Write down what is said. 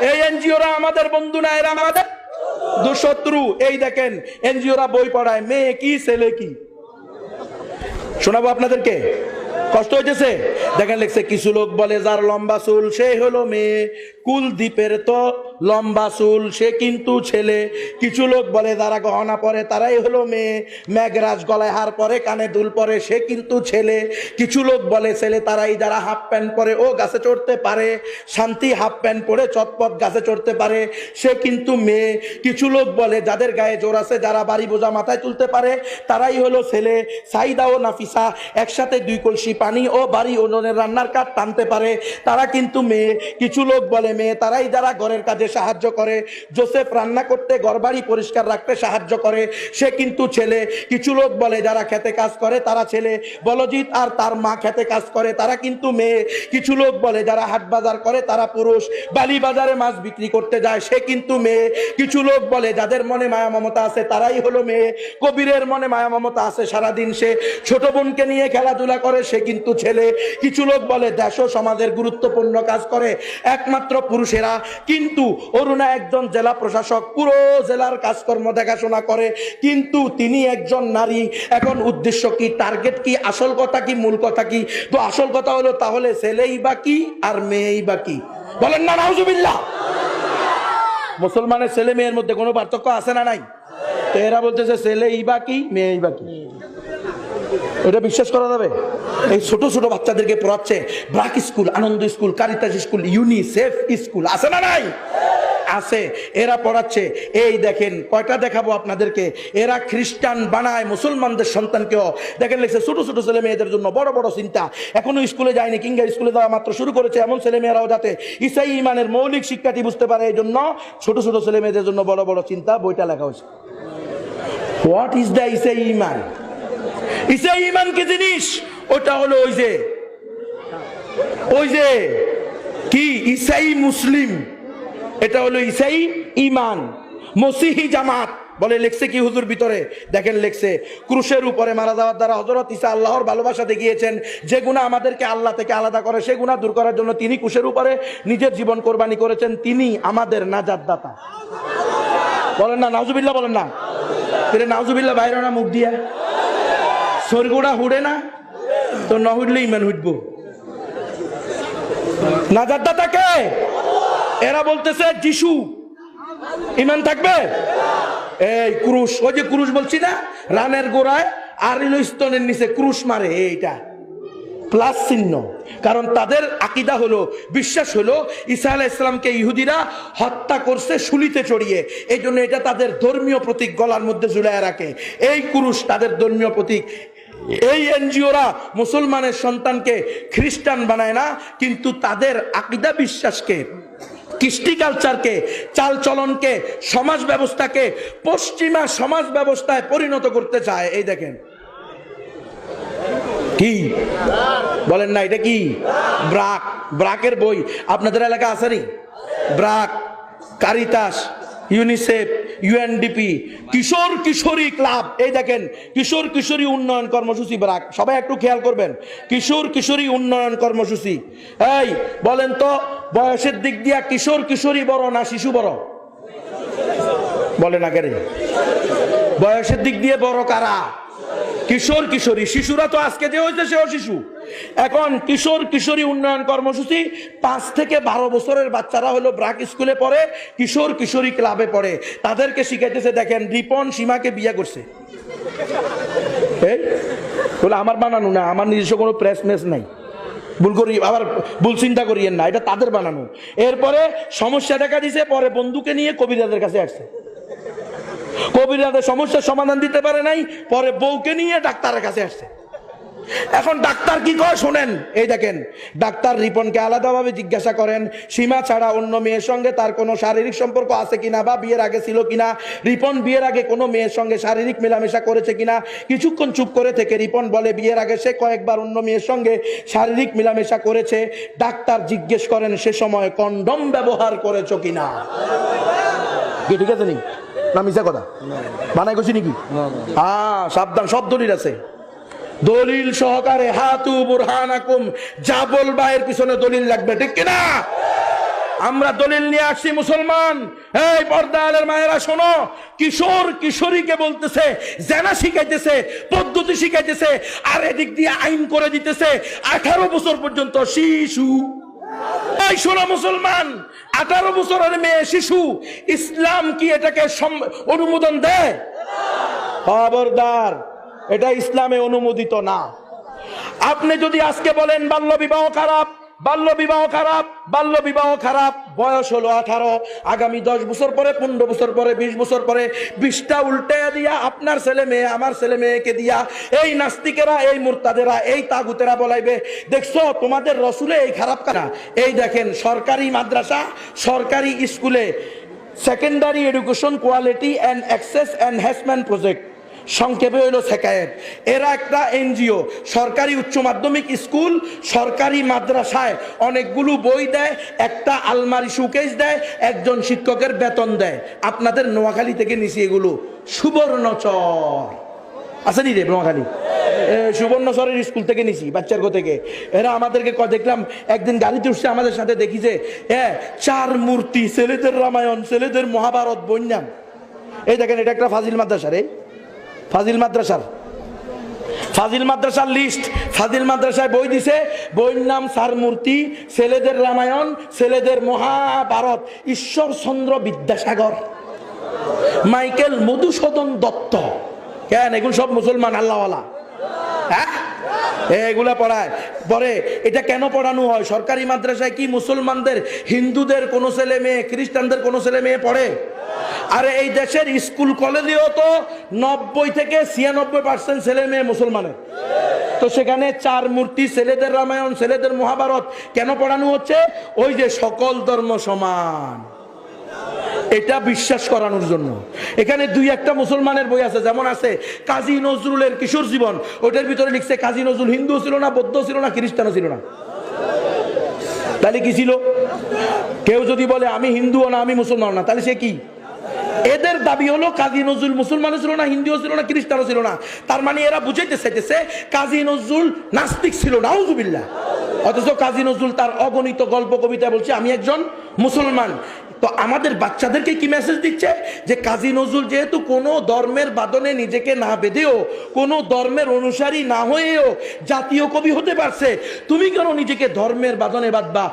এই এনজিওরা আমাদের বন্ধু না, এরা আমাদের দুশত্রু। এই দেখেন, এনজিওরা বই পড়ায়, মেয়ে কি, ছেলে কি? শোনাবো আপনাদেরকে? কষ্ট হইতেছে? দেখেন লিখছে, কিছু লোক বলে, যার লম্বা চুল সে হলো মেয়ে কুলদ্বীপের তো লম্বা চুল, সে কিন্তু ছেলে। কিছু লোক বলে, যারা গহনা পরে তারাই হলো মেয়ে ম্যাগরাজ গলায় হার পরে, কানে দুল পরে, সে কিন্তু ছেলে। কিছু লোক বলে, ছেলে তারাই যারা হাফ প্যান্ট পরে, ও গাছে চড়তে পারে, শান্তি হাফ প্যান্ট পরে চটপট গাছে চড়তে পারে, সে কিন্তু মেয়ে। কিছু লোক বলে, যাদের গায়ে জোর আছে, যারা বাড়ি বোঝা মাথায় তুলতে পারে, তারাই হলো ছেলে। সাইদা ও নাফিসা একসাথে দুই কলসি পানি ও বাড়ি ওজনের রান্নার কাঠ টানতে পারে। তারা কিন্তু মেয়ে, কিছু লোক বলে মেয়ে, তারাই যারা ঘরের কাজে সাহায্য করে, জোসেফ রান্না করতে ঘর বাড়ি পরিষ্কার রাখতে সাহায্য করে। সে কিন্তু ছেলে, কিছু লোক বলে যারা খেতে কাজ করে, তারা ছেলে। বলজিৎ আর তার মা খেতে কাজ করে, তারা কিন্তু মেয়ে। কিছু লোক বলে যারা হাট বাজার করে, তারা পুরুষ। বালি বাজারে মাছ বিক্রি করতে যায়, সে কিন্তু মেয়ে। কিছু লোক বলে যাদের মনে মায়া মমতা আছে, তারাই হলো মেয়ে। কবিরের মনে মায়া মমতা আছে সারাদিন সে। ছোট বোনকে নিয়ে খেলাধুলা করে, সে কিন্তু ছেলে, কিছু লোক বলে দেশ সমাজের গুরুত্বপূর্ণ কাজ করে। একমাত্র পুরুষেরা কিন্তু অরুণা একজন জেলা প্রশাসক, পুরো জেলার কাজকর্ম দেখাশোনা করে, কিন্তু তিনি একজন নারী। এখন উদ্দেশ্য কি টার্গেট কি, আসল কথা কি, মূল কথা কি? তো আসল কথা হলো, তাহলে ছেলেই বা কি আর মেয়েই বা কি? বলেন না, নাউজুবিল্লাহ। মুসলমানের ছেলে মেয়ের মধ্যে কোনো পার্থক্য আছে না নাই? তো এরা বলতেছে ছেলে ই বা কি মেয়ে বা কি? এটা বিশ্বাস করা যাবে? এই ছোট ছোট বাচ্চাদেরকে পড়াচ্ছে BRAC school, Anando school, Caritas school, UNICEF school, আছে না নাই? আছে। এরা পড়াচ্ছে, এই দেখেন, কয়টা দেখাবো আপনাদেরকে? এরা খ্রিস্টান বানায় মুসলমানদের সন্তানকেও। দেখেন লিখছে, ছোট ছোট ছেলে মেয়েদের জন্য বড় বড় চিন্তা। এখনও স্কুলে যায়নি, কিংবা স্কুলে যাওয়া মাত্র শুরু করেছে এমন ছেলে মেয়েরাও যাতে ইসাই ইমানের মৌলিক শিক্ষাটি বুঝতে পারে, এই জন্য ছোট ছোট ছেলে মেয়েদের জন্য বড় বড় চিন্তা, বইটা লেখা হয়েছে। হোয়াট ইজ দ্য ইসাই ইমান ইসাই ইমান কি জিনিস? ওটা হলো ওই যে ওই যে, কি? ইসাই মুসলিম। এটা হলো ইসাই ইমান। মসিহি জামাত বলে লেখছে কি হুজুর ভিতরে? দেখেন লেখছে, ক্রুশের উপরে মারা যাওয়ার দ্বারা হজরত ইসা আল্লাহর ভালোবাসা দেখিয়েছেন, যে গুণা আমাদেরকে আল্লাহ থেকে আলাদা করে, সে গুণা দূর করার জন্য তিনি ক্রুশের উপরে নিজের জীবন কোরবানি করেছেন, তিনি আমাদের নাজাদ দাতা বলেন না, নাউজুবিল্লাহ বলেন না। ফিরে নাউজুবিল্লাহ বাইরে না মুখ দিয়া। সরগুড়া হুড়ে না? তো ন হুড়লে ইমান হুটবো। নাজাদ দাতা কে? এরা বলতেছে যিশু। ইমান থাকবে? এই ক্রুশ, ওই যে ক্রুশ বলছি না? রানের গোড়ায় আর স্তনের নিচে ক্রুশ মারে, এইটা। প্লাস চিহ্ন। কারণ তাদের আকিদা হলো, বিশ্বাস হলো, ঈসা আলাহ ইসলামকে ইহুদিরা হত্যা করছে শুলিতে চড়িয়ে। এই জন্য এটা তাদের ধর্মীয় প্রতীক গলার মধ্যে ঝুলায় রাখে। এই কুরুষ তাদের ধর্মীয় প্রতীক। এই এনজিওরা মুসলমানের সন্তানকে খ্রিস্টান বানায় না, কিন্তু তাদের আকিদা বিশ্বাসকে, কৃষ্টি কালচারকে চালচলনকে সমাজ ব্যবস্থাকে, পশ্চিমা সমাজ ব্যবস্থায় পরিণত করতে চায়। এই দেখেন। কি? বলেন না, এটা কি? ব্রাক। ব্রাকের বই। আপনাদের এলাকা নি? ব্রাক, কারিতাস, ইউনিসেফ ইউএনডিপি কিশোর কিশোরী ক্লাব। এই দেখেন, কিশোর কিশোরী উন্নয়ন কর্মসূচি, ব্রাক। সবাই একটু খেয়াল করবেন, কিশোর কিশোরী উন্নয়ন কর্মসূচি। এই, বলেন তো, বয়সের দিক দিয়া কিশোর কিশোরী বড় না শিশু বড়? বলেন আগে বয়সের দিক দিয়ে বড় কারা? কিশোর কিশোরী, শিশুরা তো আজকে যে হয়েছে সেও শিশু। এখন কিশোর কিশোরী উন্নয়ন কর্মসূচি, পাঁচ থেকে বারো বছরের বাচ্চারা হলো ব্রাক স্কুলে পড়ে, কিশোর কিশোরী ক্লাবে পড়ে। তাদেরকে শিখাইতেছে, দেখেন, রিপন সীমাকে বিয়ে করছে। বলে, আমার বানানো না, আমার নিজস্ব কোনো প্রেস মেস নাই। ভুল করি, আবার ভুল চিন্তা করিয়েন না, এটা তাদের বানানো। এরপরে সমস্যা দেখা দিছে, পরে বন্ধুকে নিয়ে কবিরাদের কাছে আসছে। কবিরাদের সমস্যার সমাধান দিতে পারে নাই, পরে বউকে নিয়ে ডাক্তারের কাছে আসছে। এখন ডাক্তার কি কয় শোনেন, এই দেখেন, ডাক্তার রিপনকে আলাদাভাবে জিজ্ঞাসা করেন, সীমা ছাড়া অন্য মেয়ের সঙ্গে তার কোনো শারীরিক সম্পর্ক আছে কিনা বা বিয়ের আগে ছিল কিনা, রিপন বিয়ের আগে কোনো মেয়ের সঙ্গে শারীরিক মেলামেশা করেছে কিনা, কিছুক্ষণ চুপ করে থেকে রিপন বলে, বিয়ের আগে সে কয়েকবার অন্য মেয়ের সঙ্গে শারীরিক মেলামেশা করেছে, ডাক্তার জিজ্ঞেস করেন সে সময় কন্ডম ব্যবহার করেছ কিনা। ঠিক আছে নি? না মিশা কথা? বানাই গেছি নাকি? হ্যাঁ সাবধান, সব দলিল আছে। দলিল সহকারে হাতু বুরহানাকুম যা বলবা এর পিছনে দলিল লাগবে, ঠিক কিনা? আমরা দলিল নিয়ে আসছি, মুসলমান। এই পর্দালের মায়েরা, শোনো, কিশোর কিশোরীকে বলতেছে, জেনা শিখাইতেছে, পদ্ধতি শিখাইতেছে, আর এদিক দিয়ে আইন করে দিতেছে, আঠারো বছর পর্যন্ত শিশু শোনো মুসলমান, আঠারো বছরের মেয়ে শিশু, ইসলাম কি এটাকে অনুমোদন দেয়? খবরদার, এটা ইসলামে অনুমোদিত না। আপনি যদি আজকে বলেন বাল্য বিবাহ খারাপ বাল্য বিবাহ খারাপ, বাল্য বিবাহ খারাপ, বয়স হলো আঠারো, আগামী দশ বছর পরে, পনেরো বছর পরে, বিশ বছর পরে, বিশটা উল্টে দিয়া আপনার ছেলে মেয়ে, আমার ছেলে মেয়েকে দিয়া এই নাস্তিকেরা, এই মুরতাদেরা, এই তাগুতেরা বলাইবে, দেখছ, তোমাদের রসুলে এই খারাপ কারা এই দেখেন, সরকারি মাদ্রাসা, সরকারি স্কুলে secondary education quality and access enhancement project সংক্ষেপে হলো সেকায়েত। এরা একটা এনজিও, সরকারি উচ্চ মাধ্যমিক স্কুল, সরকারি মাদ্রাসায় অনেকগুলো বই দেয়, একটা আলমারি সুকেশ দেয়, একজন শিক্ষকের বেতন দেয়। আপনাদের নোয়াখালী থেকে নিছি এগুলো। সুবর্ণচর। আছে নি রে নোয়াখালী? সুবর্ণচরের স্কুল থেকে নিছি, বাচ্চার গো থেকে। এরা আমাদেরকে ক দেখলাম একদিন গাড়িতে উঠছে আমাদের সাথে, দেখি যে হ্যাঁ চার মূর্তি, ছেলেদের রামায়ণ, ছেলেদের মহাভারত বন্যাম। এই দেখেন, এটা একটা ফাজিল মাদ্রাসা রে। ফাজিল মাদ্রাসার। ফাজিল মাদ্রাসার লিস্ট ফাজিল মাদ্রাসায় বই দিছে, বইয়ের নাম সার মূর্তি, ছেলেদের রামায়ণ, ছেলেদের মহাভারত, ঈশ্বরচন্দ্র বিদ্যাসাগর, মাইকেল মধুসূদন দত্ত। কেন? এগুলো সব মুসলমান আল্লাহওয়ালা। হ্যাঁ? এগুলা পড়ায়। পরে এটা কেন পড়ানো হয়? সরকারি মাদ্রাসায় কি মুসলমানদের, হিন্দুদের কোনো ছেলে মেয়ে, খ্রিস্টানদের কোনো ছেলে মেয়ে পড়ে? আরে এই দেশের স্কুল কলেজেও তো নব্বই থেকে ছিয়ানব্বই পার্সেন্ট ছেলে মেয়ে মুসলমানের। তো সেখানে চার মূর্তি, ছেলেদের রামায়ণ, ছেলেদের মহাভারত কেন পড়ানো হচ্ছে? ওই যে সকল ধর্ম সমান। এটা বিশ্বাস করানোর জন্য। এখানে দুই একটা মুসলমানের বই আছে, যেমন আছে কাজী নজরুলের কিশোর জীবন। ওটার ভিতরে লিখছে, কাজী নজরুল হিন্দু ছিল না, বৌদ্ধ ছিল না, খ্রিস্টানও ছিল না। তাহলে কি ছিল? কেউ যদি বলে, আমি হিন্দুও না, আমি মুসলমান না, তাহলে সে কি? এদের দাবি হলো কাজী নজরুল মুসলমানও ছিল না, হিন্দুও ছিল না, খ্রিস্টানও ছিল না। তার মানে এরা বুঝাইতে চাইতেছে কাজী নজরুল নাস্তিক ছিল, নাউজুবিল্লাহ। অথচ কাজী নজরুল তার অগণিত গল্প কবিতা বলছে, আমি একজন মুসলমান। তো আমাদের বাচ্চাদেরকে কি মেসেজ দিচ্ছে? যে কাজী নজরুল যেহেতু কোনো ধর্মের বাদনে নিজেকে না বেঁধেও, কোনো ধর্মের অনুসারী না হয়েও জাতীয় কবি হতে পারছে, তুমি কেন নিজেকে ধর্মের বাদনে বাঁধবা?